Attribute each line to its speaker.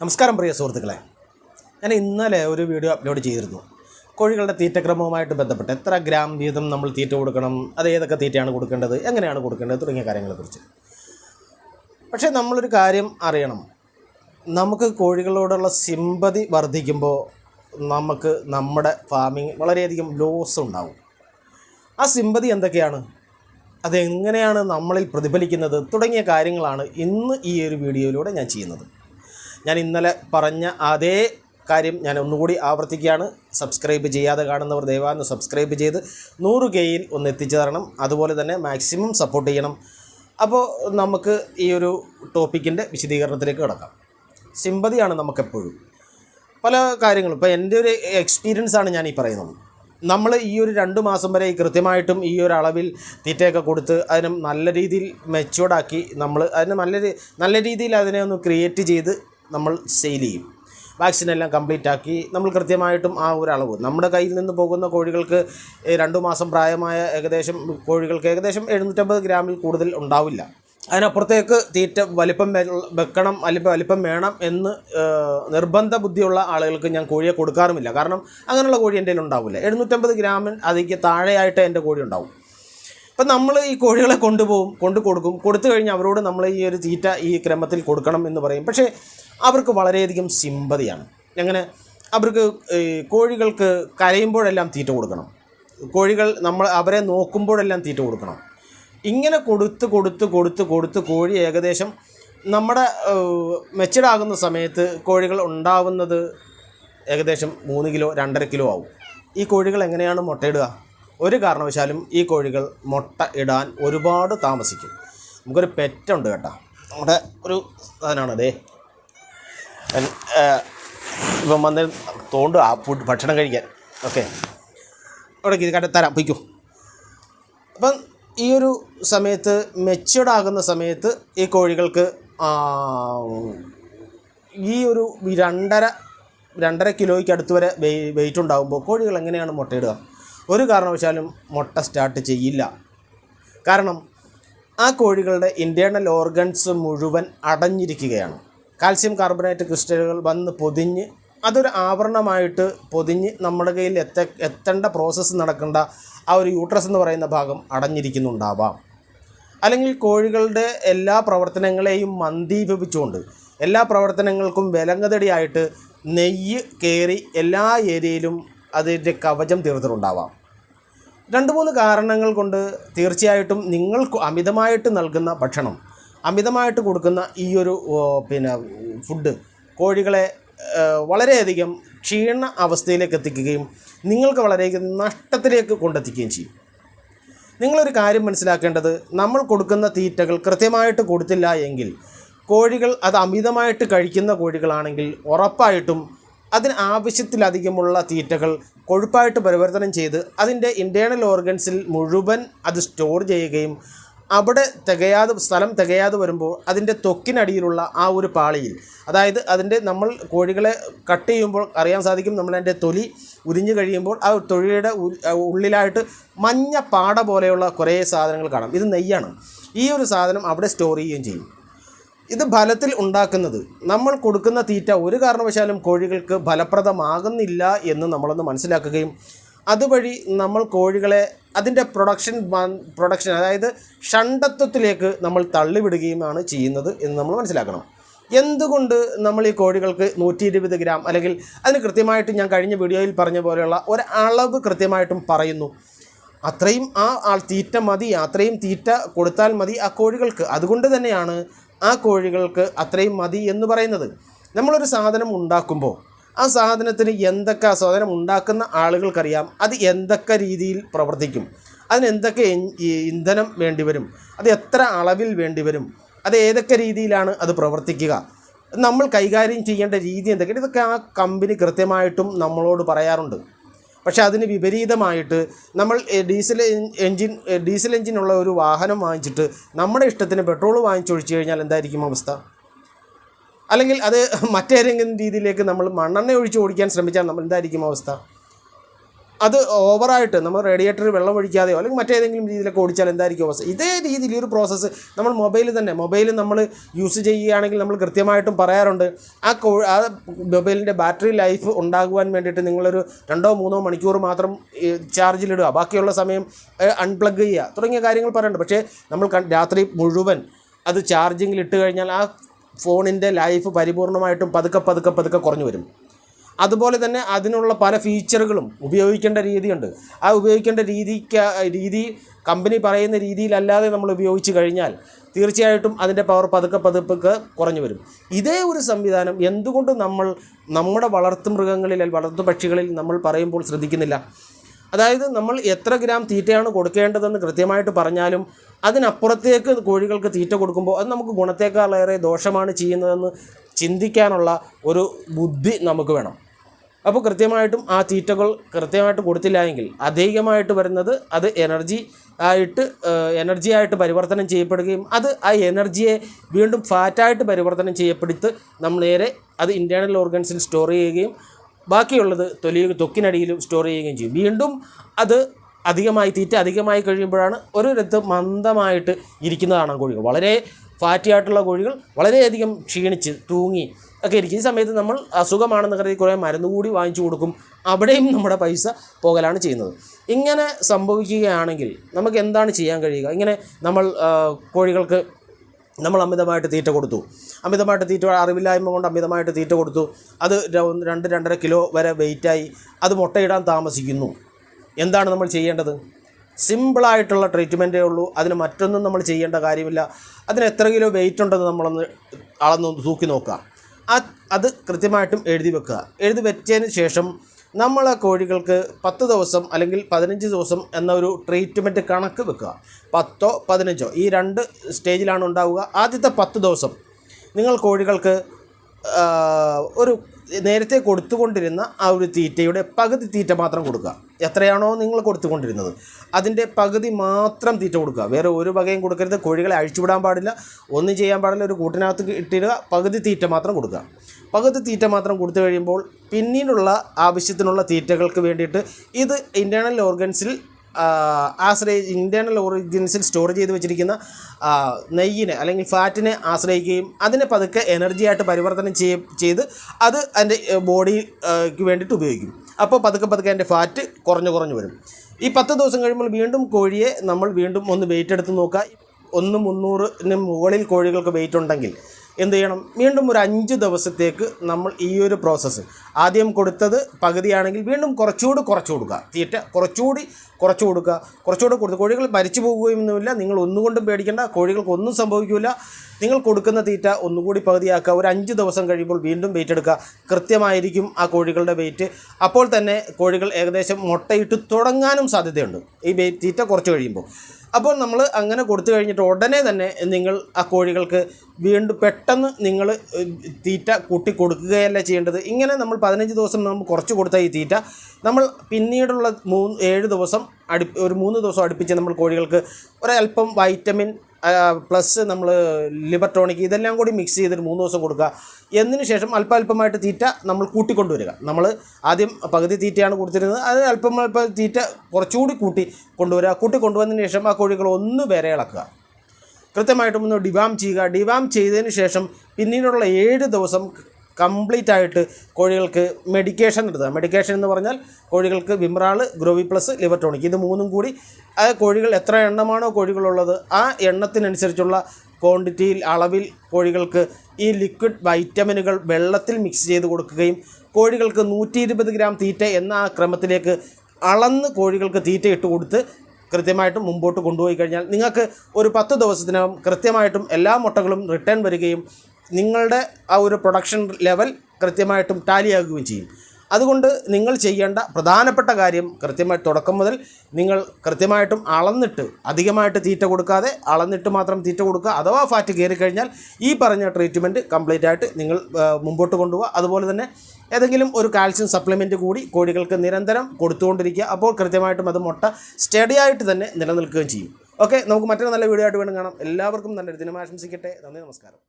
Speaker 1: നമസ്കാരം പ്രിയ സുഹൃത്തുക്കളെ. ഞാൻ ഇന്നലെ ഒരു വീഡിയോ അപ്ലോഡ് ചെയ്തിരുന്നു. കോഴികളുടെ തീറ്റക്രമവുമായിട്ട് ബന്ധപ്പെട്ട് എത്ര ഗ്രാം വീതം നമ്മൾ തീറ്റ കൊടുക്കണം അത് ഏതൊക്കെ തീറ്റയാണ് കൊടുക്കേണ്ടത് എങ്ങനെയാണ് കൊടുക്കേണ്ടത് തുടങ്ങിയ കാര്യങ്ങളെക്കുറിച്ച്. പക്ഷേ നമ്മളൊരു കാര്യം അറിയണം. നമുക്ക് കോഴികളോടുള്ള സിമ്പതി വർദ്ധിക്കുമ്പോൾ നമുക്ക് നമ്മുടെ ഫാമിംഗ് വളരെയധികം ലോസ് ഉണ്ടാവും. ആ സിമ്പതി എന്തൊക്കെയാണ്? അതെങ്ങനെയാണ് നമ്മളിൽ പ്രതിഫലിക്കുന്നത് തുടങ്ങിയ കാര്യങ്ങളാണ് ഇന്ന് ഈ ഒരു വീഡിയോയിലൂടെ ഞാൻ ചെയ്യുന്നത്. ഞാൻ ഇന്നലെ പറഞ്ഞ അതേ കാര്യം ഞാൻ ഒന്നുകൂടി ആവർത്തിക്കുകയാണ്. സബ്സ്ക്രൈബ് ചെയ്യാതെ കാണുന്നവർ ദയവാന്ന് സബ്സ്ക്രൈബ് ചെയ്ത് നൂറ് കെയിൽ ഒന്ന് എത്തിച്ചു തരണം. അതുപോലെ തന്നെ മാക്സിമം സപ്പോർട്ട് ചെയ്യണം. അപ്പോൾ നമുക്ക് ഈ ഒരു ടോപ്പിക്കിന്റെ വിശദീകരണത്തിലേക്ക് കിടക്കാം. സിമ്പതിയാണ് നമുക്കെപ്പോഴും. പല കാര്യങ്ങളും. ഇപ്പോൾ എന്റെ ഒരു എക്സ്പീരിയൻസ് ആണ് ഞാൻ ഈ പറയുന്നത്. നമ്മൾ ഈ ഒരു രണ്ട് മാസം വരെ കൃത്യമായിട്ടും ഈ ഒരു അളവിൽ തീറ്റയൊക്കെ കൊടുത്ത് അതിന് നല്ല രീതിയിൽ മെച്ചുവർഡാക്കി നമ്മൾ അതിന് നല്ല നല്ല രീതിയിൽ അതിനെ ഒന്ന് ക്രിയേറ്റ് ചെയ്ത് നമ്മൾ സെയിൽ ചെയ്യും. വാക്സിൻ എല്ലാം കംപ്ലീറ്റ് ആക്കി നമ്മൾ കൃത്യമായിട്ടും ആ ഒരു അളവ്. നമ്മുടെ കയ്യിൽ നിന്ന് പോകുന്ന കോഴികൾക്ക് രണ്ടു മാസം പ്രായമായ ഏകദേശം കോഴികൾക്ക് ഏകദേശം എഴുന്നൂറ്റമ്പത് ഗ്രാമിൽ കൂടുതൽ ഉണ്ടാവില്ല. അതിനപ്പുറത്തേക്ക് തീറ്റ വലിപ്പം വെക്കണം അല്ലെങ്കിൽ വലിപ്പം വേണം എന്ന് നിർബന്ധ ബുദ്ധിയുള്ള ആളുകൾക്ക് ഞാൻ കോഴിയെ കൊടുക്കാറുമില്ല. കാരണം അങ്ങനെയുള്ള കോഴി എന്റെ ഉണ്ടാവില്ല. എഴുന്നൂറ്റമ്പത് ഗ്രാമിൽ അതിക്ക് താഴെയായിട്ട് എന്റെ കോഴി ഉണ്ടാവും. അപ്പം നമ്മൾ ഈ കോഴികളെ കൊണ്ടുപോകും കൊണ്ടു കൊടുക്കും. കൊടുത്തു കഴിഞ്ഞ് അവരോട് നമ്മൾ ഈ ഒരു തീറ്റ ഈ ക്രമത്തിൽ കൊടുക്കണം എന്ന് പറയും. പക്ഷേ അവർക്ക് വളരെയധികം സിമ്പതിയാണ്. അങ്ങനെ അവർക്ക് കോഴികൾക്ക് കരയുമ്പോഴെല്ലാം തീറ്റ കൊടുക്കണം. കോഴികൾ നമ്മൾ അവരെ നോക്കുമ്പോഴെല്ലാം തീറ്റ കൊടുക്കണം. ഇങ്ങനെ കൊടുത്ത് കൊടുത്ത് കൊടുത്ത് കൊടുത്ത് കോഴി ഏകദേശം നമ്മുടെ മെച്ചഡാകുന്ന സമയത്ത് കോഴികൾ ഉണ്ടാവുന്നത് ഏകദേശം മൂന്ന് കിലോ രണ്ടര കിലോ ആവും. ഈ കോഴികൾ എങ്ങനെയാണ് മുട്ടയിടുക? ഒരു കാരണവശാലും ഈ കോഴികൾ മുട്ട ഇടാൻ ഒരുപാട് താമസിക്കും. നമുക്കൊരു പെറ്റുണ്ട് കേട്ടോ. നമ്മുടെ ഒരു സാധനമാണ് അതേ ഇപ്പം വന്ന് തോണ്ട് ആ ഫുഡ് ഭക്ഷണം കഴിക്കാൻ. ഓക്കെ. അവിടെ ഇത് കണ്ട തരാം പൊയ്ക്കോ. അപ്പം ഈ ഒരു സമയത്ത് മെച്ചുവേർഡ് ആകുന്ന സമയത്ത് ഈ കോഴികൾക്ക് ഈ ഒരു രണ്ടര രണ്ടര കിലോയ്ക്ക് അടുത്ത് വരെ വെയ് വെയിറ്റ് ഉണ്ടാകുമ്പോൾ കോഴികൾ എങ്ങനെയാണ് മുട്ടയിടുക ഒരു കാരണവശാലും മുട്ട സ്റ്റാർട്ട് ചെയ്യില്ല. കാരണം ആ കോഴികളുടെ ഇന്റേർണൽ ഓർഗൻസ് മുഴുവൻ അടഞ്ഞിരിക്കുകയാണ്. കാൽസ്യം കാർബണേറ്റ് ക്രിസ്റ്റലുകൾ വന്ന് പൊതിഞ്ഞ് അതൊരു ആവരണമായിട്ട് പൊതിഞ്ഞ് നമ്മുടെ കയ്യിൽ എത്ത എത്തേണ്ട പ്രോസസ്സ് നടക്കേണ്ട ആ ഒരു യൂട്രസ് എന്ന് പറയുന്ന ഭാഗം അടഞ്ഞിരിക്കുന്നുണ്ടാവാം. അല്ലെങ്കിൽ കോഴികളുടെ എല്ലാ പ്രവർത്തനങ്ങളെയും മന്ദീഭവിച്ചുകൊണ്ട് എല്ലാ പ്രവർത്തനങ്ങൾക്കും വിലങ്ങതടിയായിട്ട് നെയ്യ് കയറി എല്ലാ ഏരിയയിലും അതിന്റെ കവചം തീർത്തിട്ടുണ്ടാവാം. രണ്ട് മൂന്ന് കാരണങ്ങൾ കൊണ്ട് തീർച്ചയായിട്ടും നിങ്ങൾക്ക് അമിതമായിട്ട് നൽകുന്ന ഭക്ഷണം അമിതമായിട്ട് കൊടുക്കുന്ന ഈ ഒരു പിന്നെ ഫുഡ് കോഴികളെ വളരെയധികം ക്ഷീണ അവസ്ഥയിലേക്ക് എത്തിക്കുകയും നിങ്ങൾക്ക് വളരെയധികം നഷ്ടത്തിലേക്ക് കൊണ്ടെത്തിക്കുകയും ചെയ്യും. നിങ്ങളൊരു കാര്യം മനസ്സിലാക്കേണ്ടത് നമ്മൾ കൊടുക്കുന്ന തീറ്റകൾ കൃത്യമായിട്ട് കൊടുത്തില്ല എങ്കിൽ കോഴികൾ അത് അമിതമായിട്ട് കഴിക്കുന്ന കോഴികളാണെങ്കിൽ ഉറപ്പായിട്ടും അതിന് ആവശ്യത്തിലധികമുള്ള തീറ്റകൾ കൊഴുപ്പായിട്ട് പരിവർത്തനം ചെയ്ത് അതിന്റെ ഇന്റേണൽ ഓർഗൻസിൽ മുഴുവൻ അത് സ്റ്റോർ ചെയ്യുകയും അവിടെ തികയാതെ സ്ഥലം തികയാതെ വരുമ്പോൾ അതിന്റെ തൊക്കിനടിയിലുള്ള ആ ഒരു പാളിയിൽ അതായത് അതിന്റെ നമ്മൾ കോഴികളെ കട്ട് ചെയ്യുമ്പോൾ അറിയാൻ സാധിക്കും നമ്മളതിന്റെ തൊലി ഉരിഞ്ഞു കഴിയുമ്പോൾ ആ തൊഴിയുടെ ഉള്ളിലായിട്ട് മഞ്ഞ പാട പോലെയുള്ള കുറേ സാധനങ്ങൾ കാണാം. ഇത് നെയ്യാണ്. ഈ ഒരു സാധനം അവിടെ സ്റ്റോർ ചെയ്യുകയും ചെയ്യും. ഇത് ഫലത്തിൽ ഉണ്ടാക്കുന്നത്. നമ്മൾ കൊടുക്കുന്ന തീറ്റ ഒരു കാരണവശാലും കോഴികൾക്ക് ഫലപ്രദമാകുന്നില്ല എന്ന് നമ്മളൊന്ന് മനസ്സിലാക്കുകയും അതുവഴി നമ്മൾ കോഴികളെ അതിന്റെ പ്രൊഡക്ഷൻ പ്രൊഡക്ഷൻ അതായത് ഷണ്ടത്വത്തിലേക്ക് നമ്മൾ തള്ളിവിടുകയുമാണ് ചെയ്യുന്നത് എന്ന് നമ്മൾ മനസ്സിലാക്കണം. എന്തുകൊണ്ട് നമ്മൾ ഈ കോഴികൾക്ക് നൂറ്റി ഇരുപത് ഗ്രാം അല്ലെങ്കിൽ അതിന് കൃത്യമായിട്ട് ഞാൻ കഴിഞ്ഞ വീഡിയോയിൽ പറഞ്ഞ പോലെയുള്ള ഒരു അളവ് കൃത്യമായിട്ടും പറയുന്നു. അത്രയും ആ തീറ്റ മതി അത്രയും തീറ്റ കൊടുത്താൽ മതി ആ കോഴികൾക്ക്. അതുകൊണ്ട് തന്നെയാണ് ആ കോഴികൾക്ക് അത്രയും മതി എന്ന് പറയുന്നത്. നമ്മളൊരു സാധനം ഉണ്ടാക്കുമ്പോൾ ആ സാധനത്തിന് എന്തൊക്കെ ആ സാധനം ഉണ്ടാക്കുന്ന ആളുകൾക്കറിയാം. അത് എന്തൊക്കെ രീതിയിൽ പ്രവർത്തിക്കും. അതിന് എന്തൊക്കെ എൻ- ഈ ഇന്ധനം വേണ്ടിവരും അത് എത്ര അളവിൽ വേണ്ടിവരും അത് ഏതൊക്കെ രീതിയിലാണ് അത് പ്രവർത്തിക്കുക. നമ്മൾ കൈകാര്യം ചെയ്യേണ്ട രീതി എന്തൊക്കെയാണ്? ഇതൊക്കെ ആ കമ്പനി കൃത്യമായിട്ടും നമ്മളോട് പറയാറുണ്ട്. പക്ഷെ അതിന് വിപരീതമായിട്ട് നമ്മൾ ഡീസൽ എഞ്ചിൻ ഡീസൽ എൻജിനുള്ള ഒരു വാഹനം വാങ്ങിച്ചിട്ട് നമ്മുടെ ഇഷ്ടത്തിന് പെട്രോൾ വാങ്ങിച്ചൊഴിച്ചു കഴിഞ്ഞാൽ എന്തായിരിക്കും അവസ്ഥ? അല്ലെങ്കിൽ അത് മറ്റേതെങ്കിലും രീതിയിലേക്ക് നമ്മൾ മണ്ണെണ്ണ ഒഴിച്ച് ഓടിക്കാൻ ശ്രമിച്ചാൽ നമ്മൾ എന്തായിരിക്കും അവസ്ഥ? അത് ഓവറായിട്ട് നമ്മൾ റേഡിയേറ്ററിൽ വെള്ളം ഒഴിക്കാതെയോ അല്ലെങ്കിൽ മറ്റേതെങ്കിലും രീതിയിലൊക്കെ ഓടിച്ചാൽ എന്തായിരിക്കും അവസ്ഥ? ഇതേ രീതിയിൽ ഒരു പ്രോസസ്സ് നമ്മൾ മൊബൈൽ തന്നെ മൊബൈൽ നമ്മൾ യൂസ് ചെയ്യുകയാണെങ്കിൽ നമ്മൾ കൃത്യമായിട്ടും പറയാറുണ്ട് ആ കോ ആ മൊബൈലിന്റെ ബാറ്ററി ലൈഫ് ഉണ്ടാകുവാൻ വേണ്ടിയിട്ട് നിങ്ങളൊരു രണ്ടോ മൂന്നോ മണിക്കൂർ മാത്രം ചാർജിലിടുക ബാക്കിയുള്ള സമയം അൺപ്ലഗ് ചെയ്യുക. തുടങ്ങിയ കാര്യങ്ങൾ പറയുന്നുണ്ട് പക്ഷേ നമ്മൾ രാത്രി മുഴുവൻ അത് ചാർജിങ്ങിൽ ഇട്ട് കഴിഞ്ഞാൽ ആ ഫോണിന്റെ ലൈഫ് പരിപൂർണമായിട്ടും പതുക്കെ പതുക്കെ പതുക്കെ കുറഞ്ഞു വരും. അതുപോലെ തന്നെ അതിനുള്ള പല ഫീച്ചറുകളും ഉപയോഗിക്കേണ്ട രീതിയുണ്ട്. ആ ഉപയോഗിക്കേണ്ട രീതിക്ക് രീതി കമ്പനി പറയുന്ന രീതിയിലല്ലാതെ നമ്മൾ ഉപയോഗിച്ച് കഴിഞ്ഞാൽ തീർച്ചയായിട്ടും അതിന്റെ പവർ പതുക്കെ പതുക്കെ കുറഞ്ഞു വരും. ഇതേ ഒരു സംവിധാനം എന്തുകൊണ്ട് നമ്മൾ നമ്മുടെ വളർത്തു മൃഗങ്ങളിൽ വളർത്തു പക്ഷികളിൽ നമ്മൾ പറയുമ്പോൾ ശ്രദ്ധിക്കുന്നില്ല? അതായത് നമ്മൾ എത്ര ഗ്രാം തീറ്റയാണ് കൊടുക്കേണ്ടതെന്ന് കൃത്യമായിട്ട് പറഞ്ഞാലും അതിനപ്പുറത്തേക്ക് കോഴികൾക്ക് തീറ്റ കൊടുക്കുമ്പോൾ അത് നമുക്ക് ഗുണത്തേക്കാളേറെ ദോഷമാണ് ചെയ്യുന്നതെന്ന് ചിന്തിക്കാനുള്ള ഒരു ബുദ്ധി നമുക്ക് വേണം. അപ്പോൾ കൃത്യമായിട്ടും ആ തീറ്റകൾ കൃത്യമായിട്ട് കൊടുത്തില്ല എങ്കിൽ അധികമായിട്ട് വരുന്നത് അത് എനർജി ആയിട്ട് എനർജി ആയിട്ട് പരിവർത്തനം ചെയ്യപ്പെടുകയും അത് ആ എനർജിയെ വീണ്ടും ഫാറ്റായിട്ട് പരിവർത്തനം ചെയ്യപ്പെടുത്ത് നമ്മൾ നേരെ അത് ഇന്റേർണൽ ഓർഗൻസിൽ സ്റ്റോർ ചെയ്യുകയും ബാക്കിയുള്ളത് തൊലി തൊക്കിനടിയിലും സ്റ്റോർ ചെയ്യുകയും ചെയ്യും. വീണ്ടും അത് അധികമായി തീറ്റ അധികമായി കഴിയുമ്പോഴാണ് ഒരു രത്ത് മന്ദമായിട്ട് ഇരിക്കുന്നതാണ് കോഴികൾ. വളരെ ഫാറ്റി ആയിട്ടുള്ള കോഴികൾ വളരെയധികം ക്ഷീണിച്ച് തൂങ്ങി ഒക്കെ ഇരിക്കും. ഈ സമയത്ത് നമ്മൾ അസുഖമാണെന്ന് കരുതി കുറേ മരുന്ന് കൂടി വാങ്ങിച്ചു കൊടുക്കും. അവിടെയും നമ്മുടെ പൈസ പോകലാണ് ചെയ്യുന്നത്. ഇങ്ങനെ സംഭവിക്കുകയാണെങ്കിൽ നമുക്ക് എന്താണ് ചെയ്യാൻ കഴിയുക? ഇങ്ങനെ നമ്മൾ കോഴികൾക്ക് നമ്മൾ അമിതമായിട്ട് തീറ്റ കൊടുത്തു. അമിതമായിട്ട് തീറ്റ അറിവില്ലായ്മ കൊണ്ട് അമിതമായിട്ട് തീറ്റ കൊടുത്തു. അത് രണ്ട് രണ്ടര കിലോ വരെ വെയിറ്റായി അത് മുട്ടയിടാൻ താമസിക്കുന്നു. എന്താണ് നമ്മൾ ചെയ്യേണ്ടത്? സിമ്പിളായിട്ടുള്ള ട്രീറ്റ്മെന്റേ ഉള്ളൂ. അതിന് മറ്റൊന്നും നമ്മൾ ചെയ്യേണ്ട കാര്യമില്ല. അതിന് എത്ര കിലോ വെയിറ്റ് ഉണ്ടെന്ന് നമ്മളൊന്ന് അളന്ന് തൂക്കി നോക്കുക. അത് കൃത്യമായിട്ടും എഴുതി വെക്കുക. എഴുതി വെച്ചതിന് ശേഷം നമ്മൾ ആ കോഴികൾക്ക് പത്ത് ദിവസം അല്ലെങ്കിൽ പതിനഞ്ച് ദിവസം എന്ന ഒരു ട്രീറ്റ്മെന്റ് കണക്ക് വെക്കുക. പത്തോ പതിനഞ്ചോ ഈ രണ്ട് സ്റ്റേജിലാണ് ഉണ്ടാവുക. ആദ്യത്തെ പത്ത് ദിവസം നിങ്ങൾ കോഴികൾക്ക് ഒരു നേരത്തെ കൊടുത്തുകൊണ്ടിരുന്ന ആ ഒരു തീറ്റയുടെ പകുതി തീറ്റ മാത്രം കൊടുക്കുക. എത്രയാണോ നിങ്ങൾ കൊടുത്തുകൊണ്ടിരുന്നത്. അതിന്റെ പകുതി മാത്രം തീറ്റ കൊടുക്കുക. വേറെ ഒരു വകയും കൊടുക്കരുത്. കോഴികളെ അഴിച്ചുവിടാൻ പാടില്ല. ഒന്നും ചെയ്യാൻ പാടില്ല. ഒരു കൂട്ടിനകത്ത് ഇട്ടിടുക. പകുതി തീറ്റ മാത്രം കൊടുക്കുക. പകുതി തീറ്റ മാത്രം കൊടുത്തു കഴിയുമ്പോൾ പിന്നീടുള്ള ആവശ്യത്തിനുള്ള തീറ്റകൾക്ക് വേണ്ടിയിട്ട് ഇത് ഇന്റേർണൽ ഓർഗൻസിൽ ആശ്രയി ഇന്റേർണൽ ഓറിജിൻസിൽ സ്റ്റോർ ചെയ്ത് വെച്ചിരിക്കുന്ന നെയ്യിനെ അല്ലെങ്കിൽ ഫാറ്റിനെ ആശ്രയിക്കുകയും അതിനെ പതുക്കെ എനർജിയായിട്ട് പരിവർത്തനം ചെയ്യ ചെയ്ത് അത് അതിന്റെ ബോഡിക്ക് വേണ്ടിയിട്ട് ഉപയോഗിക്കും. അപ്പോൾ പതുക്കെ പതുക്കെ അതിന്റെ ഫാറ്റ് കുറഞ്ഞു കുറഞ്ഞു വരും. ഈ പത്ത് ദിവസം കഴിയുമ്പോൾ വീണ്ടും കോഴിയെ നമ്മൾ വീണ്ടും ഒന്ന് വെയിറ്റ് എടുത്ത് നോക്കുക. ഒന്ന് മുന്നൂറിന് മുകളിൽ കോഴികൾക്ക് വെയിറ്റ് ഉണ്ടെങ്കിൽ എന്ത് ചെയ്യണം? വീണ്ടും ഒരു അഞ്ച് ദിവസത്തേക്ക് നമ്മൾ ഈ ഒരു പ്രോസസ്സ് ആദ്യം കൊടുത്തത് പകുതിയാണെങ്കിൽ വീണ്ടും കുറച്ചുകൂടി കുറച്ചു കൊടുക്കുക തീറ്റ കുറച്ചുകൂടി കുറച്ചു കൊടുക്കുക കുറച്ചുകൂടി കൊടുത്ത് കോഴികൾ മരിച്ചു പോകുകയൊന്നുമില്ല നിങ്ങൾ ഒന്നുകൊണ്ടും പേടിക്കേണ്ട. കോഴികൾക്ക് ഒന്നും സംഭവിക്കില്ല നിങ്ങൾ കൊടുക്കുന്ന തീറ്റ ഒന്നുകൂടി പകുതിയാക്കുക. ഒരു അഞ്ച് ദിവസം കഴിയുമ്പോൾ വീണ്ടും വെയിറ്റ് എടുക്കുക. കൃത്യമായിരിക്കും ആ കോഴികളുടെ വെയിറ്റ് അപ്പോൾ തന്നെ കോഴികൾ ഏകദേശം മുട്ടയിട്ട് തുടങ്ങാനും സാധ്യതയുണ്ട്. ഈ തീറ്റ കുറച്ച് കഴിയുമ്പോൾ. അപ്പോൾ നമ്മൾ അങ്ങനെ കൊടുത്തു കഴിഞ്ഞിട്ട് ഉടനെ തന്നെ നിങ്ങൾ ആ കോഴികൾക്ക് വീണ്ടും പെട്ടെന്ന് നിങ്ങൾ തീറ്റ കൂട്ടി കൊടുക്കുകയല്ല ചെയ്യേണ്ടത്? ഇങ്ങനെ നമ്മൾ പതിനഞ്ച് ദിവസം നമ്മൾ കുറച്ച് കൊടുത്ത ഈ തീറ്റ. നമ്മൾ പിന്നീടുള്ള മൂന്ന് ഏഴ് ദിവസം അടു ഒരു മൂന്ന് ദിവസം അടുപ്പിച്ച് നമ്മൾ കോഴികൾക്ക് ഒരൽപ്പം വൈറ്റമിൻ പ്ലസ് നമ്മൾ ലിബർട്ടോണിക് ടോണിക് ഇതെല്ലാം കൂടി മിക്സ് ചെയ്തിട്ട് മൂന്ന് ദിവസം കൊടുക്കുക. എന്നതിന് ശേഷം അല്പാൽപമായിട്ട് തീറ്റ നമ്മൾ കൂട്ടിക്കൊണ്ടുവരിക. നമ്മൾ ആദ്യം പകുതി തീറ്റയാണ് കൊടുത്തിരുന്നത്. അത് അല്പം അല്പം തീറ്റ കുറച്ചുകൂടി കൂട്ടി കൊണ്ടുവരിക. കൂട്ടി കൊണ്ടുവന്നതിന് ശേഷം ആ കോഴികൾ ഒന്ന് വരെ ഇളക്കുക കൃത്യമായിട്ടും ഒന്ന് ഡിവാം ചെയ്യുക. ഡിവാം ചെയ്തതിന് ശേഷം പിന്നീടുള്ള ഏഴ് ദിവസം കംപ്ലീറ്റ് ആയിട്ട് കോഴികൾക്ക് മെഡിക്കേഷൻ എടുക്കുക മെഡിക്കേഷൻ എന്ന് പറഞ്ഞാൽ കോഴികൾക്ക് വിമ്രാൾ ഗ്രോവി പ്ലസ് ലിവർ ടോണിക്. ഇത് മൂന്നും കൂടി ആ കോഴികൾ എത്ര എണ്ണമാണോ കോഴികളുള്ളത് ആ എണ്ണത്തിനനുസരിച്ചുള്ള ക്വാണ്ടിറ്റിയിൽ അളവിൽ കോഴികൾക്ക് ഈ ലിക്വിഡ് വൈറ്റമിനുകൾ വെള്ളത്തിൽ മിക്സ് ചെയ്ത് കൊടുക്കുകയും കോഴികൾക്ക് നൂറ്റി ഇരുപത് ഗ്രാം തീറ്റ എന്ന ആ ക്രമത്തിലേക്ക് അളന്ന് കോഴികൾക്ക് തീറ്റ ഇട്ട് കൊടുത്ത് കൃത്യമായിട്ടും മുമ്പോട്ട് കൊണ്ടുപോയി കഴിഞ്ഞാൽ നിങ്ങൾക്ക് ഒരു പത്ത് ദിവസത്തിനകം കൃത്യമായിട്ടും എല്ലാ മുട്ടകളും റിട്ടേൺ വരികയും നിങ്ങളുടെ ആ ഒരു പ്രൊഡക്ഷൻ ലെവൽ കൃത്യമായിട്ടും ടാലിയാകുകയും ചെയ്യും. അതുകൊണ്ട് നിങ്ങൾ ചെയ്യേണ്ട പ്രധാനപ്പെട്ട കാര്യം കൃത്യമായി തുടക്കം മുതൽ നിങ്ങൾ കൃത്യമായിട്ടും അളന്നിട്ട് അധികമായിട്ട് തീറ്റ കൊടുക്കാതെ അളന്നിട്ട് മാത്രം തീറ്റ കൊടുക്കുക അഥവാ ഫാറ്റ് കയറി കഴിഞ്ഞാൽ ഈ പറഞ്ഞ ട്രീറ്റ്മെന്റ് കംപ്ലീറ്റ് ആയിട്ട് നിങ്ങൾ മുമ്പോട്ട് കൊണ്ടുപോകുക അതുപോലെ തന്നെ ഏതെങ്കിലും ഒരു കാൽസ്യം സപ്ലിമെന്റ് കൂടി കോഴികൾക്ക് നിരന്തരം കൊടുത്തുകൊണ്ടിരിക്കുക. അപ്പോൾ കൃത്യമായിട്ടും അത് മുട്ട സ്റ്റഡി ആയിട്ട് തന്നെ നിലനിൽക്കുകയും ചെയ്യും. ഓക്കെ നമുക്ക് മറ്റൊരു നല്ല വീഡിയോ ആയിട്ട് വേണം കാണാം. എല്ലാവർക്കും നല്ലൊരു ദിനം ആശംസിക്കട്ടെ. നന്ദി നമസ്കാരം.